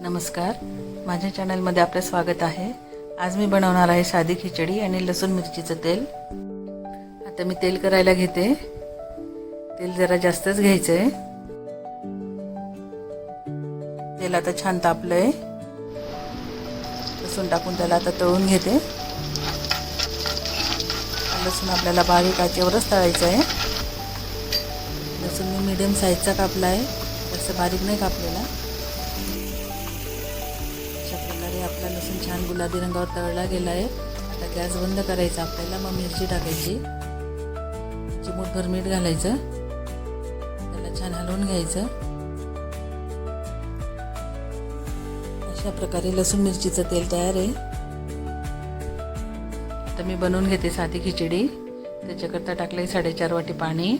नमस्कार. माझ्या चॅनलमध्ये आपलं स्वागत आहे. आज मी बनवणार आहे साधी खिचडी आणि लसूण मिरचीचं तेल. आता मी तेल करायला घेते. तेल जरा जास्तच घ्यायचं आहे तेल आता छान तापलं आहे लसूण टाकून त्याला आता तळून घेते. लसूण आपल्याला बारीक आचेवरच तळायचं आहे लसूण मी मीडियम साईजचा कापला आहे जास्त बारीक नाही कापलेला. प्रकारे आपला लसूण छान गुलाबी रंगावर तळला गेला आहे आता गॅस बंद करायचा. आपल्याला मग मिरची टाकायची. चिमूटभर मीठ घालायचं. त्याला छान हलवून घ्यायचं. अशा प्रकारे लसूण मिरचीचं तेल तयार आहे. आता मी बनवून घेते साधी खिचडी. त्याच्याकरता टाकले साडेचार वाटी पाणी.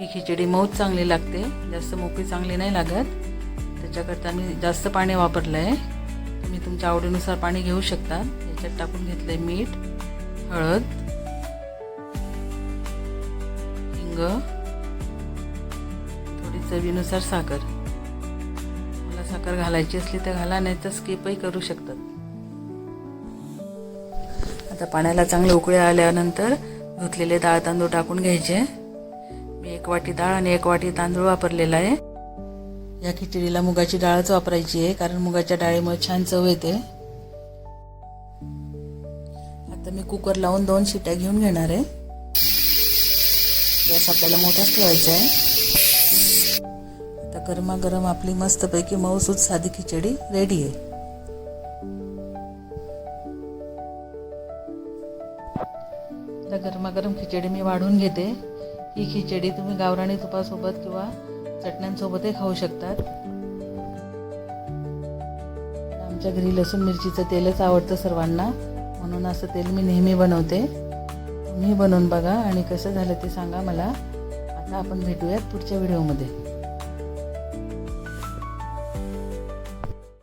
ही खिचडी मऊच चांगली लागते. जास्त मोकळी चांगली नाही लागत. त्याच्याकरता मी जास्त पाणी वापरलं आहे तुम्ही तुमच्या आवडीनुसार पाणी घेऊ शकता. याच्यात टाकून घेतलं आहे मीठ हळद हिंग थोडी चवीनुसार साखर. मला साखर घालायची असली तर घाला नाही तर स्किपही करू शकतात. आता पाण्याला चांगले उकळे आल्यानंतर धुतलेले डाळ तांदूळ टाकून घ्यायचे. मी एक वाटी डाळ आणि एक वाटी तांदूळ वापरलेला आहे. या खिचडीला मुगाची डाळच वापरायची आहे कारण मुगाच्या डाळीमुळे छान चव येते. आता मी कुकर लावून दोन शिट्या घेऊन घेणार आहे. गॅस आपल्याला मोठाच ठेवायचा आहे. आता गरमागरम आपली मस्तपैकी मऊसूत साधी खिचडी रेडी आहे. आता गरमागरम खिचडी मी वाढून घेते. ही खिचडी तुम्ही गावराणी तुपासोबत किंवा चटण्यांसोबतही खाऊ शकतात. आमच्या घरी लसूण मिरचीचं तेलच आवडतं सर्वांना. म्हणून असं तेल मी नेहमी बनवते. तुम्ही बनवून बघा आणि कसं झालं ते सांगा मला. आता आपण भेटूयात पुढच्या व्हिडिओमध्ये.